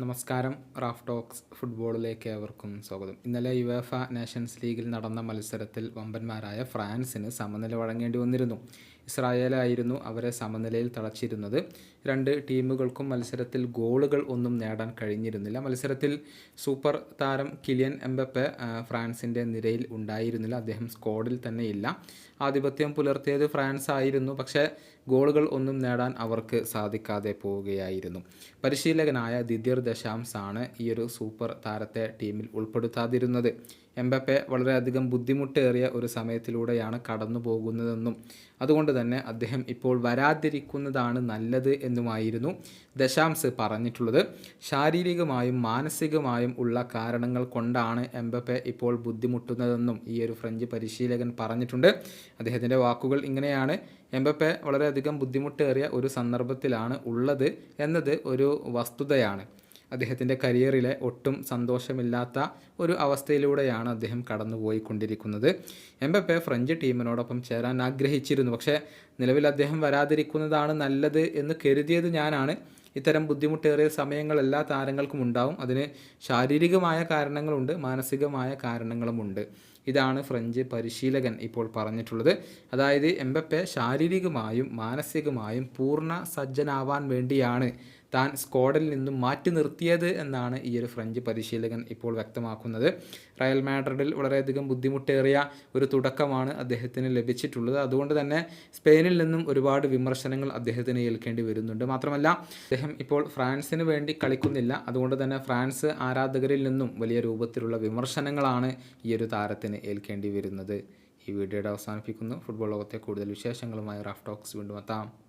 നമസ്കാരം. Raf talks ഫുട്ബോളിലേക്ക് ഏവർക്കും സ്വാഗതം. ഇന്നലെ യുവേഫ നേഷൻസ് ലീഗിൽ നടന്ന മത്സരത്തിൽ വമ്പന്മാരായ ഫ്രാൻസിന് സമനില വഴങ്ങേണ്ടി വന്നിരുന്നു. ഇസ്രായേലായിരുന്നു അവരെ സമനിലയിൽ തളച്ചിരുന്നത്. രണ്ട് ടീമുകൾക്കും മത്സരത്തിൽ ഗോളുകൾ ഒന്നും നേടാൻ കഴിഞ്ഞിരുന്നില്ല. മത്സരത്തിൽ സൂപ്പർ താരം കിലിയൻ എംബപ്പെ ഫ്രാൻസിന്റെ നിരയിൽ ഉണ്ടായിരുന്നില്ല. അദ്ദേഹം സ്ക്വാഡിൽ തന്നെ ഇല്ല ആധിപത്യം പുലർത്തിയത് ഫ്രാൻസ് ആയിരുന്നു. പക്ഷേ ഗോളുകൾ ഒന്നും നേടാൻ അവർക്ക് സാധിക്കാതെ പോവുകയായിരുന്നു. പരിശീലകനായ ദിദിർ ദശാംസ് ആണ് ഈ ഒരു സൂപ്പർ താരത്തെ ടീമിൽ ഉൾപ്പെടുത്താതിരുന്നത്. എംബപ്പെ വളരെയധികം ബുദ്ധിമുട്ടേറിയ ഒരു സമയത്തിലൂടെയാണ് കടന്നു പോകുന്നതെന്നും അതുകൊണ്ട് തന്നെ അദ്ദേഹം ഇപ്പോൾ വരാതിരിക്കുന്നതാണ് നല്ലത് എന്നുമായിരുന്നു ദശാംസ് പറഞ്ഞിട്ടുള്ളത്. ശാരീരികമായും മാനസികമായും ഉള്ള കാരണങ്ങൾ കൊണ്ടാണ് എംബപ്പെ ഇപ്പോൾ ബുദ്ധിമുട്ടുന്നതെന്നും ഈ ഒരു ഫ്രഞ്ച് പരിശീലകൻ പറഞ്ഞിട്ടുണ്ട്. അദ്ദേഹത്തിന്റെ വാക്കുകൾ ഇങ്ങനെയാണ്. എംബപ്പെ വളരെയധികം ബുദ്ധിമുട്ടേറിയ ഒരു സന്ദർഭത്തിലാണ് ഉള്ളത് എന്നത് ഒരു വസ്തുതയാണ്. അദ്ദേഹത്തിന്റെ കരിയറിലെ ഒട്ടും സന്തോഷമില്ലാത്ത ഒരു അവസ്ഥയിലൂടെയാണ് അദ്ദേഹം കടന്നുപോയിക്കൊണ്ടിരിക്കുന്നത്. എംബപ്പെ ഫ്രഞ്ച് ടീമിനോടൊപ്പം ചേരാൻ ആഗ്രഹിച്ചിരുന്നു. പക്ഷേ നിലവിൽ അദ്ദേഹം വരാതിരിക്കുന്നതാണ് നല്ലത് എന്ന് കരുതിയത് ഞാനാണ്. ഇത്തരം ബുദ്ധിമുട്ടേറിയ സമയങ്ങൾ എല്ലാ താരങ്ങൾക്കും ഉണ്ടാവും. അതിന് ശാരീരികമായ കാരണങ്ങളുണ്ട് മാനസികമായ കാരണങ്ങളുമുണ്ട്. ഇതാണ് ഫ്രഞ്ച് പരിശീലകൻ ഇപ്പോൾ പറഞ്ഞിട്ടുള്ളത്. അതായത് എംബപ്പെ ശാരീരികമായും മാനസികമായും പൂർണ സജ്ജനാവാൻ വേണ്ടിയാണ് താൻ സ്ക്വാഡിൽ നിന്നും മാറ്റി നിർത്തിയത് എന്നാണ് ഈ ഒരു ഫ്രഞ്ച് പരിശീലകൻ ഇപ്പോൾ വ്യക്തമാക്കുന്നത്. റയൽ മാഡ്രിഡിൽ വളരെയധികം ബുദ്ധിമുട്ടേറിയ ഒരു തുടക്കമാണ് അദ്ദേഹത്തിന് ലഭിച്ചിട്ടുള്ളത്. അതുകൊണ്ട് തന്നെ സ്പെയിനിൽ നിന്നും ഒരുപാട് വിമർശനങ്ങൾ അദ്ദേഹത്തിന് ഏൽക്കേണ്ടി വരുന്നുണ്ട്. മാത്രമല്ല അദ്ദേഹം ഇപ്പോൾ ഫ്രാൻസിന് വേണ്ടി കളിക്കുന്നില്ല. അതുകൊണ്ട് തന്നെ ഫ്രാൻസ് ആരാധകരിൽ നിന്നും വലിയ രൂപത്തിലുള്ള വിമർശനങ്ങളാണ് ഈ ഒരു താരത്തിന് ഏൽക്കേണ്ടി വരുന്നത്. ഈ വീഡിയോയുടെ അവസാനിപ്പിക്കുന്നു. ഫുട്ബോൾ ലോകത്തെ കൂടുതൽ വിശേഷങ്ങളുമായി റാഫ് ടോക്സ് വീണ്ടും എത്താം.